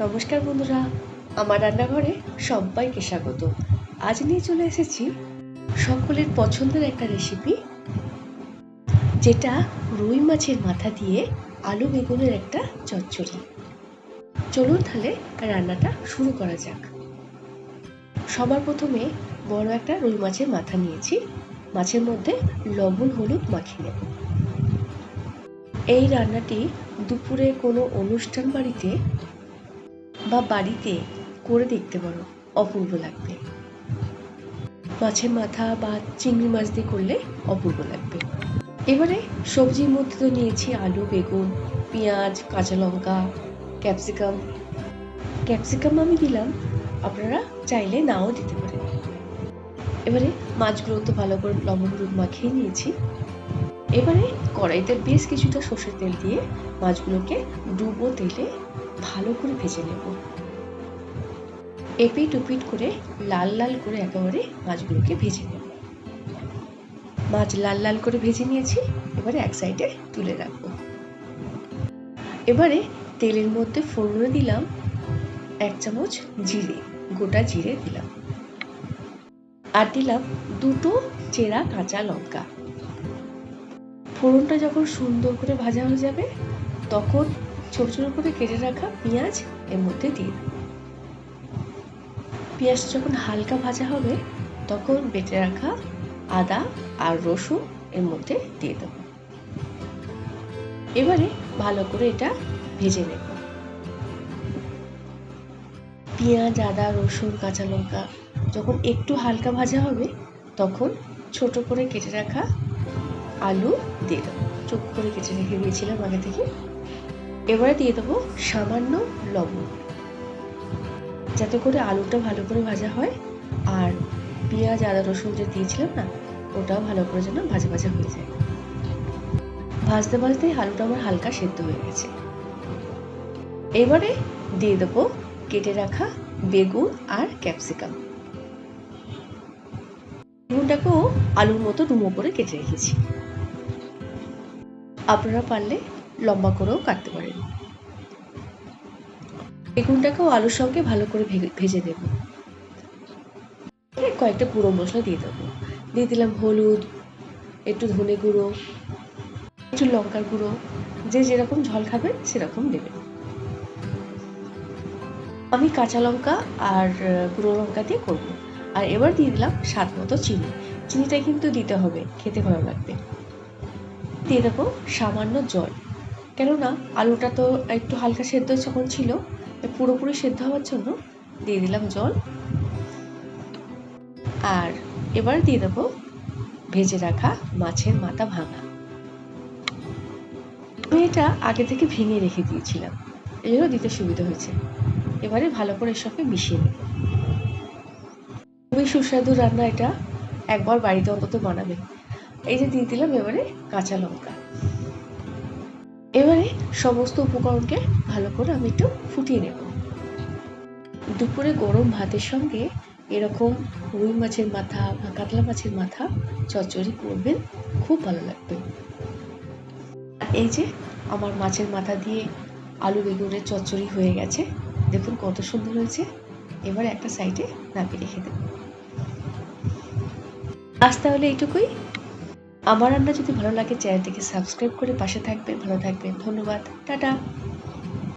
নমস্কার বন্ধুরা। আমার রান্নাঘরে সবাইকে স্বাগত। আজ নিয়ে চলে এসেছি সকলের পছন্দের একটা রেসিপি যেটা রুই মাছের মাথা দিয়ে আলু বেগুনের একটা চচ্চড়ি। চলুন তাহলে রান্নাটা শুরু করা যাক। সবার প্রথমে বড় একটা রুই মাছের মাথা নিয়েছি। মাছের মধ্যে লবণ, হলুদ মাখিয়ে নেব। এই রান্নাটি দুপুরে কোনো অনুষ্ঠান বাড়িতে বা বাড়িতে করে দেখতে পারো, অপূর্ব লাগবে। মাছের মাথা বা চিংড়ি মাছ দিয়ে করলে অপূর্ব লাগবে। এবারে সবজির মধ্যে তো নিয়েছি আলু, বেগুন, পেঁয়াজ, কাঁচা লঙ্কা, ক্যাপসিকাম। ক্যাপসিকাম আমি দিলাম, আপনারা চাইলে নাও দিতে পারেন। এবারে মাছগুলো তো ভালো করে লবণ হলুদ মাখিয়ে নিয়েছি। এবারে কড়াইতে বেশ কিছুটা সর্ষের তেল দিয়ে মাছগুলোকে ডুবো তেলে ভালো করে ভেজে নেব। এপিট উপিট করে লাল লাল করে একেবারে মাছগুলোকে ভেজে নেব। মাছ লাল লাল করে ভেজে নিয়েছি, এবারে এক সাইডে তুলে রাখব। এবারে তেলের মধ্যে ফোড়নে দিলাম এক চামচ জিরে, গোটা জিরে দিলাম। আর দিলাম দুটো চেরা কাঁচা লঙ্কা। ফোড়নটা যখন সুন্দর করে ভাজা হয়ে যাবে, তখন ছোট ছোট করে কেটে রাখা পেঁয়াজ এর মধ্যে দিয়ে দেবো। পেঁয়াজ যখন হালকা ভাজা হবে, তখন বেটে রাখা আদা আর রসুন এর মধ্যে দিয়ে দেবো। এবারে ভালো করে এটা ভেজে নেব। পেঁয়াজ, আদা, রসুন, কাঁচা লঙ্কা যখন একটু হালকা ভাজা হবে, তখন ছোট করে কেটে রাখা আলু দিয়ে দেবো। চোখ করে কেটে রেখে দিয়েছিলাম আগে থেকে। এবারে দিয়ে দেবো সামান্য লবণ। যাতে করে আলুটা ভালো করে ভাজা হয়, আর পেঁয়াজ, আদা, রসুন যে দিয়েছিলাম না, ওটাও ভালো করে যেন ভাজা ভাজা হয়ে যায়। ভাজতে ভাজতে আলুটা আমার হালকা সেদ্ধ হয়ে গেছে। এবারে দিয়ে দেবো কেটে রাখা বেগুন আর ক্যাপসিকাম। বেগুনটাকেও আলুর মতো ডুমো করে কেটে রেখেছি। আপনারা পারলে লম্বা করেও কাটতে পারেন। বেগুনটাকেও আলুর সঙ্গে ভালো করে ভেজে দেব কয়েকটা গুঁড়ো মশলা দিয়ে দেবো। দিয়ে দিলাম হলুদ, একটু ধনে গুঁড়ো, একটু লঙ্কার গুঁড়ো। যে যেরকম ঝল খাবেন সেরকম দেবেন। আমি কাঁচা লঙ্কা আর গুঁড়ো লঙ্কা দিয়ে করব। আর এবার দিয়ে দিলাম স্বাদ মতো চিনি। চিনিটা কিন্তু দিতে হবে, খেতে ভালো লাগবে। দিয়ে দেবো সামান্য জল। কেননা আলুটা তো একটু হালকা সেদ্ধ যখন ছিল পুরোপুরি সেদ্ধ হওয়ার জন্য দিয়ে দিলাম জল। আর এবার দিয়ে দেবো ভেজে রাখা মাছের মাথা ভাঙা। আমি এটা আগে থেকে ভেঙে রেখে দিয়েছিলাম এই দিতে সুবিধা হয়েছে। এবারে ভালো করে এর সঙ্গে মিশিয়ে নেব। খুবই সুস্বাদু রান্না এটা, একবার বাড়িতে অন্তত বানাবেন এই যে দিয়ে দিলাম এবারে কাঁচা লঙ্কা। এবারে সমস্ত উপকরণকে ভালো করে আমি একটু ফুটিয়ে নেব। দুপুরে গরম ভাতের সঙ্গে এরকম রুই মাছের মাথা বা কাতলা মাছের মাথা চচ্চড়ি করবেন, খুব ভালো লাগবে। এই যে আমার মাছের মাথা দিয়ে আলু বেগুনের চচ্চড়ি হয়ে গেছে, দেখুন কত সুন্দর হয়েছে। এবার একটা সাইডে নামিয়ে রেখে দেব। আজ তাহলে এইটুকুই। আমার রান্না যদি ভালো লাগে চ্যানেলটিকে সাবস্ক্রাইব করে পাশে থাকবেন। ভালো থাকবেন। ধন্যবাদ। টাটা।